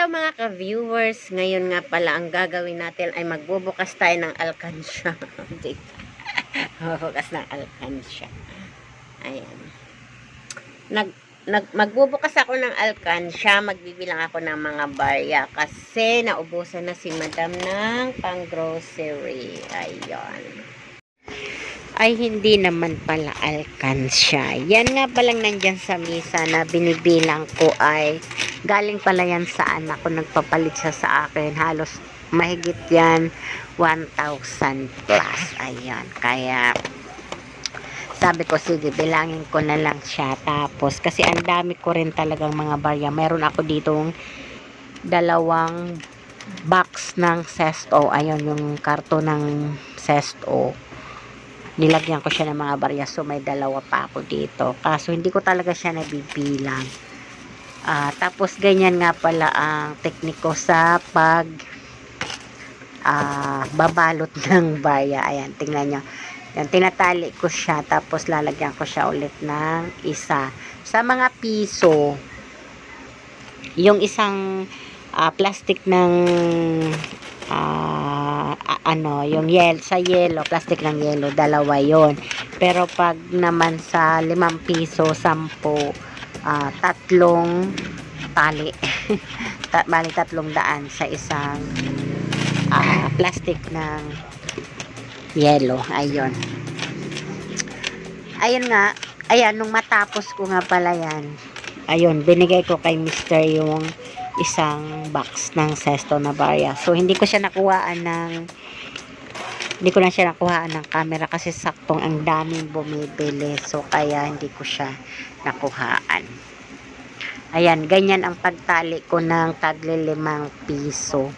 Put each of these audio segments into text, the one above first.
hello mga ka-viewers. Ngayon nga pala ang gagawin natin ay magbubukas tayo ng alkansya. magbubukas ng alkansya. Ayan. Nag, nag, magbubukas ako ng alkansya. Magbibilang ako ng mga barya kasi naubusan na si madam ng pang grocery. Ayan ay hindi naman pala alkansya. Yan nga palang nandyan sa misa na binibilang ko ay galing pala yan sa anak ko. Nagpapalit siya sa akin. Halos mahigit yan 1,000 plus. Ayan. Kaya sabi ko sige bilangin ko na lang siya. Tapos kasi ang dami ko rin talagang mga barya. Meron ako ditong dalawang box ng Sesto. Ayun yung karton ng Sesto nilagyan ko siya ng mga barya so may dalawa pa ako dito kaso hindi ko talaga siya nabibilang Ah, tapos ganyan nga pala ang tekniko sa pag ah, babalot ng barya ayan tingnan nyo. Yan, tinatali ko siya tapos lalagyan ko siya ulit ng isa. Sa mga piso yung isang ah, plastic ng a- ano, yung yel sa yellow, plastic ng yellow, dalawa yon. Pero pag naman sa limang piso, sampo, ah, tatlong tali. Ta bali tatlong daan sa isang ah, plastic ng yellow. Ayun. Ayun nga, ayan, nung matapos ko nga pala yan, ayun, binigay ko kay Mr. yung isang box ng sesto na barya. So, hindi ko siya nakuhaan ng hindi ko na siya nakuhaan ng camera kasi saktong ang daming bumibili. So, kaya hindi ko siya nakuhaan. Ayan, ganyan ang pagtali ko ng tagli limang piso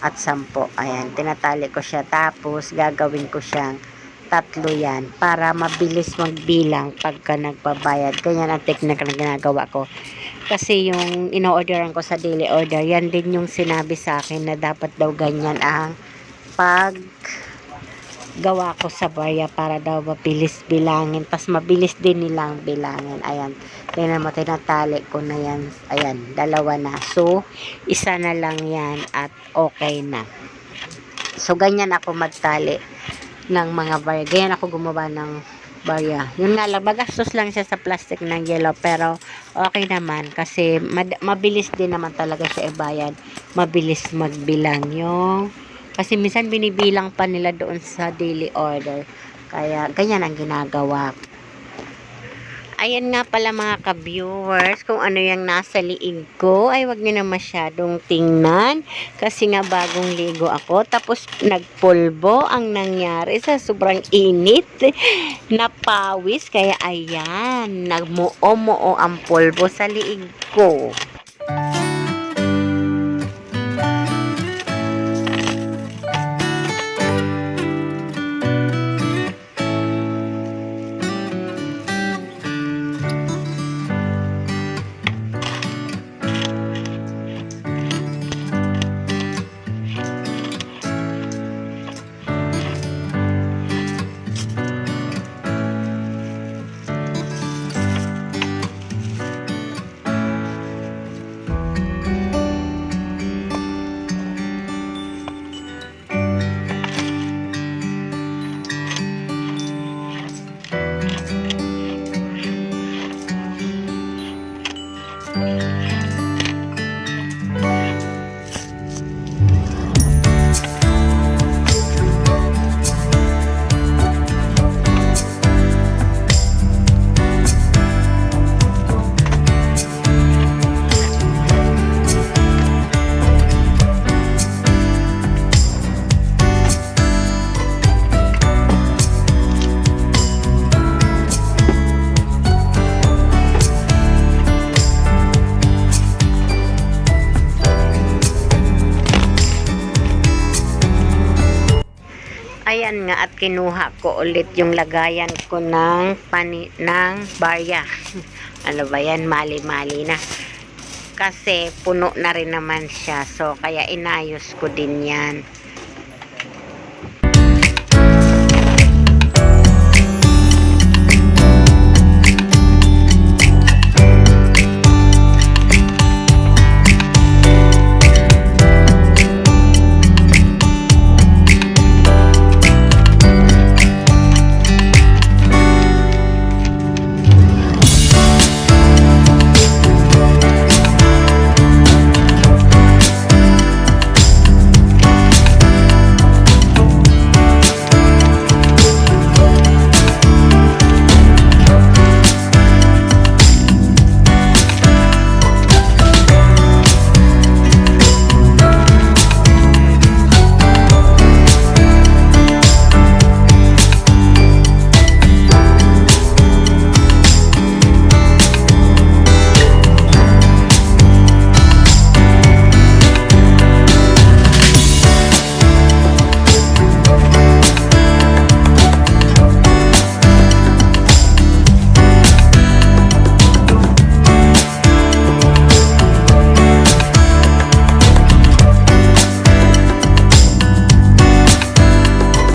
at sampo. Ayan, tinatali ko siya. Tapos, gagawin ko siyang tatlo yan para mabilis magbilang pagka nagbabayad. Ganyan ang technique na ginagawa ko. Kasi yung ino-orderan ko sa daily order, yan din yung sinabi sa akin na dapat daw ganyan ang pag gawa ko sa barya para daw mabilis bilangin. Tapos mabilis din nilang bilangin. Ayan. Tingnan mo, tinatali ko na yan. Ayan, dalawa na. So, isa na lang yan at okay na. So, ganyan ako magtali ng mga barya. Ganyan ako gumawa ng barya. Yun nga lang, magastos lang siya sa plastic ng yellow pero okay naman kasi mabilis din naman talaga siya ibayad. Mabilis magbilang yung kasi minsan binibilang pa nila doon sa daily order. Kaya ganyan ang ginagawa. Ayan nga pala mga ka-viewers, kung ano yung nasa liig ko, ay wag niyo na masyadong tingnan. Kasi nga bagong ligo ako, tapos nagpulbo ang nangyari sa sobrang init. Napawis, kaya ayan, nagmuo-muo ang pulbo sa liig ko. Ayan nga at kinuha ko ulit yung lagayan ko ng pani ng barya. ano ba yan? Mali-mali na. Kasi puno na rin naman siya. So kaya inayos ko din yan.